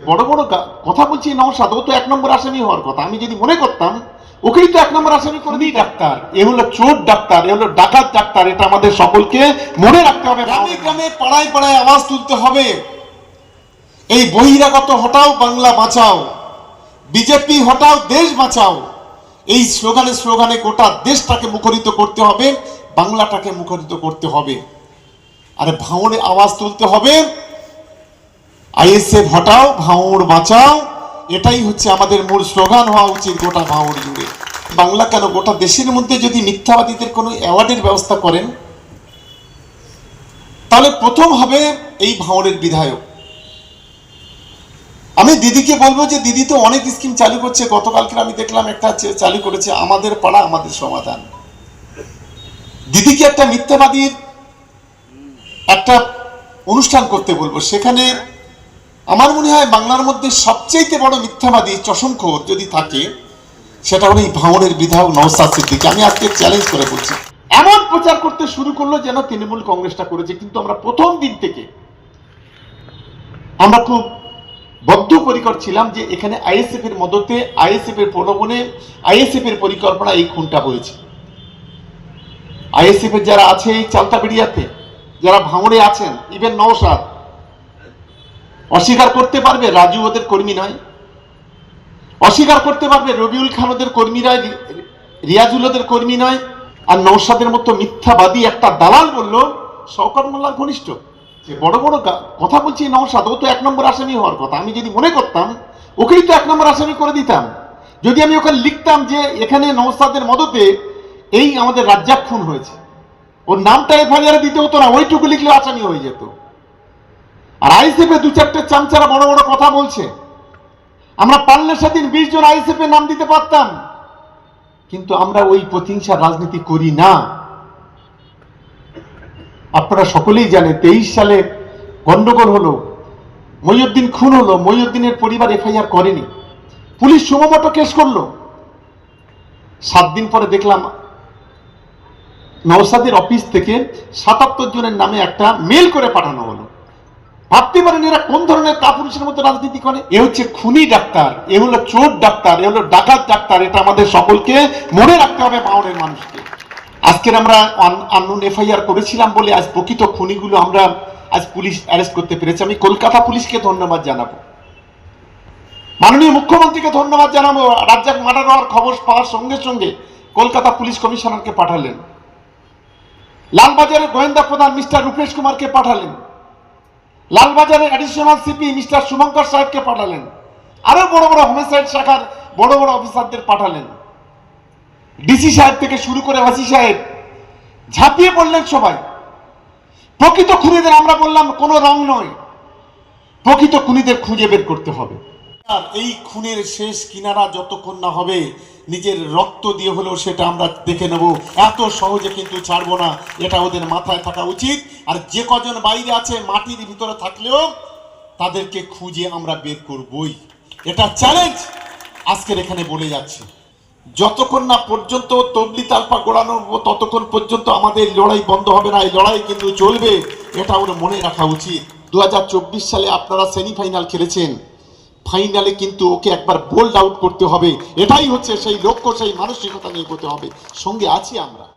বড় বড় কথা বলছি নওশাদ ও তো এক নম্বর আসামি হওয়ার কথা। আমি যদি মনে করতাম ওকেই তো এক নম্বর আসামি করে দিই ডাক্তার। এ হলো চোর ডাক্তার এ হলো ডাকাত ডাক্তার এটা আমাদের সকলকে মনে রাখতে হবে। গ্রামে গ্রামে পাড়ায় পাড়ায় আওয়াজ তুলতে হবে। এই বহিরাগত হটাও বাংলা বাঁচাও। বিজেপি হটাও দেশ বাঁচাও। এই স্লোগানে স্লোগানে গোটা দেশটাকে মুখরিত করতে হবে বাংলাটাকে মুখরিত করতে হবে। আরে ভাঙড়ে আওয়াজ তুলতে হবে। আইএসএফ হটাও, ভাঙড় বাঁচাও, এটাই হচ্ছে আমাদের মূল স্লোগান হওয়া উচিত গোটা ভাঙড় জুড়ে। বাংলা কেন গোটা দেশের মধ্যে যদি মিথ্যাবাদীদের কোনো অ্যাওয়ার্ডের ব্যবস্থা করেন, তাহলে প্রথম হবে এই ভাঁড়ের বিধায়ক। আমি দিদিকে বলব যে, দিদি তো অনেক স্কিম চালু করছে, গতকালকে আমি দেখলাম একটা চালু করেছে, আমাদের পাড়া, আমাদের সমাধান। দিদিকে একটা মিথ্যাবাদীর একটা অনুষ্ঠান করতে বলব, সেখানে আমার মনে হয় বাংলার মধ্যে সবচেয়ে বড় মিথ্যাবাদী চশমখোর যদি থাকে, সেটা হলো এই ভাঁড়ের বিধায়ক নওসাদ সিদ্দিকী। আমি আজকে চ্যালেঞ্জ করে বলছি, এমন প্রচার করতে শুরু করল যেন তৃণমূল কংগ্রেসটা করেছে, কিন্তু আমরা প্রথম দিন থেকে আমরা খুব বদ্ধপরিকর ছিলাম যে এখানে আইএসএফ এর মদতে, আইএসএফ এর প্রলোভনে, আইএসএফ এর পরিকল্পনা এই খুনটা হয়েছে। আইএসএফ এর যারা আছে এই চালতা চালতাবেড়িয়াতে, যারা ভাঙড়ে আছেন ইভেন নওশাদ অস্বীকার করতে পারবে রাজু ওদের কর্মী নয়। অস্বীকার করতে পারবে রবিউল খান ওদের কর্মী নয় রিয়াজুল ওদের কর্মী নয়, আর নৌসাদের মতো মিথ্যাবাদী একটা দালাল বলল, শওকত মোল্লার ঘনিষ্ঠ। যে বড় বড় কথা বলছি নৌসাদ ও তো এক নম্বর আসামি হওয়ার কথা। আমি যদি মনে করতাম, ওকেই তো এক নম্বর আসামি করে দিতাম। যদি আমি ওখানে লিখতাম যে এখানে নৌসাদের মদতে এই আমাদের রাজ্জাক খুন হয়েছে, ওর নামটা এফআইআর দিতে হতো না, ওইটুকু লিখলে আসামি হয়ে যেত। আর আইসিএফে দু চারটে চামচারা বড় বড় কথা বলছে। আমরা পারলে সেদিন বিশ জন আইএসএফ এর নাম দিতে পারতাম। কিন্তু আমরা ওই প্রতিহিংসার রাজনীতি করি না। আপনারা সকলেই জানেন, তেইশ সালে গন্ডগোল হলো মহিউদ্দিন খুন হলো মহিউদ্দিনের পরিবার এফআইআর করেনি। পুলিশ সুমোটো কেস করল। সাত দিন পরে দেখলাম নৌসাদের অফিস থেকে সাতাত্তর জনের নামে একটা মেল করে পাঠানো হলো। ভাবতে পারেন এরা কোন ধরনের কাপুরুষের মতো রাজনীতি করে? এ হচ্ছে খুনি ডাক্তার, এ হলো চোর ডাক্তার, এ হলো ডাকাত ডাক্তার, এটা আমাদের সকলকে মনে রাখতে হবে পাওয়ারের মানুষকে। আজকের আমরা আননুন এফআইআর করেছিলাম বলে আজ প্রকৃত খুনিগুলো আমরা আজ পুলিশ অ্যারেস্ট করতে পেরেছি। আমি কলকাতা পুলিশকে ধন্যবাদ জানাব। মাননীয় মুখ্যমন্ত্রীকে ধন্যবাদ জানাব। রাজ্জাক মার্ডার হওয়ার খবর পাওয়ার সঙ্গে সঙ্গে কলকাতা পুলিশ কমিশনারকে পাঠালেন। লালবাজারের গোয়েন্দা প্রধান মিস্টার রূপেশ কুমারকে পাঠালেন। লালবাজারের অ্যাডিশনাল সিপি মিস্টার শুভঙ্কর সাহেবকে পাঠালেন। আরও বড় বড় হোমিসাইড শাখার বড় বড় অফিসারদের পাঠালেন। ডিসি সাহেব থেকে শুরু করে ওসি সাহেব ঝাঁপিয়ে পড়লেন সবাই। প্রকৃত খুনিদের আমরা বললাম কোনো রং নয়। প্রকৃত খুনিদের খুঁজে বের করতে হবে। এই খুনের শেষ কিনারা যতক্ষণ না হবে, নিজের রক্ত দিয়ে হলেও সেটা আমরা দেখে নেব। এত সহজে কিন্তু ছাড়বো না। এটা ওদের মাথায় থাকা উচিত। আর যে কজন বাইরে আছে মাটির ভিতরে থাকলেও তাদেরকে খুঁজে আমরা বের করবই। এটা চ্যালেঞ্জ আজকের এখানে বলে যাচ্ছি। যতক্ষণ না পর্যন্ত তবলি তালপা গোড়ানো ততক্ষণ পর্যন্ত আমাদের লড়াই বন্ধ হবে না। এই লড়াই কিন্তু চলবে। এটা ওরা মনে রাখা উচিত। দু হাজার চব্বিশ সালে আপনারা সেমিফাইনাল খেলেছেন। ফাইনালে কিন্তু ওকে একবার বোল্ড আউট করতে হবে। এটাই হচ্ছে সেই লক্ষ্য, সেই মানসিকতা নিয়ে করতে হবে। সঙ্গে আছি আমরা।